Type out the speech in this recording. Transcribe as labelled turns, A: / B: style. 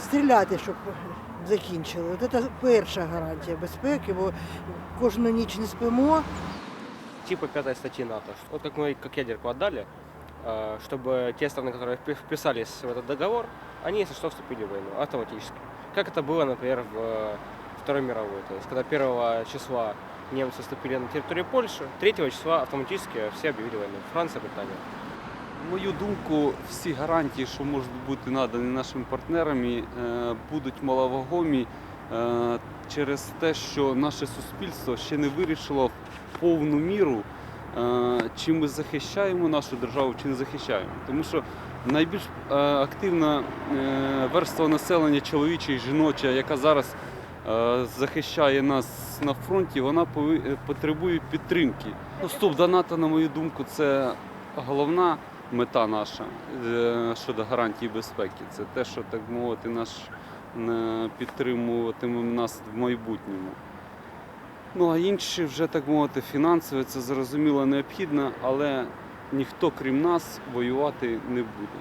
A: стріляти, щоб закінчили. От це перша гарантія безпеки, бо кожну ніч не спимо.
B: типа пятой статьи НАТО. Вот как мы как ядерку отдали, э, чтобы те страны, которые впи- вписались в этот договор, они, если что, вступили в войну автоматически. Как это было, например, в э, Второй мировой. То есть, когда 1 числа немцы вступили на территорию Польши, 3 числа автоматически все объявили войну. Франция, Британия.
C: Мою думку, всі гарантії, що можуть бути надані нашими партнерами, е, будуть маловагомі е, через те, що наше суспільство ще не вирішило в повну міру, е, чи ми захищаємо нашу державу, чи не захищаємо. Тому що найбільш активна верства населення чоловіча і жіноча, яка зараз захищає нас на фронті, вона потребує підтримки. Ну, Стоп до НАТО, на мою думку, це головна мета наша е, щодо гарантії безпеки. Це те, що так мовити, наш е, підтримуватиме нас в майбутньому. Ну а інші вже так мовити, фінансове, це зрозуміло необхідно, але ніхто крім нас воювати не буде.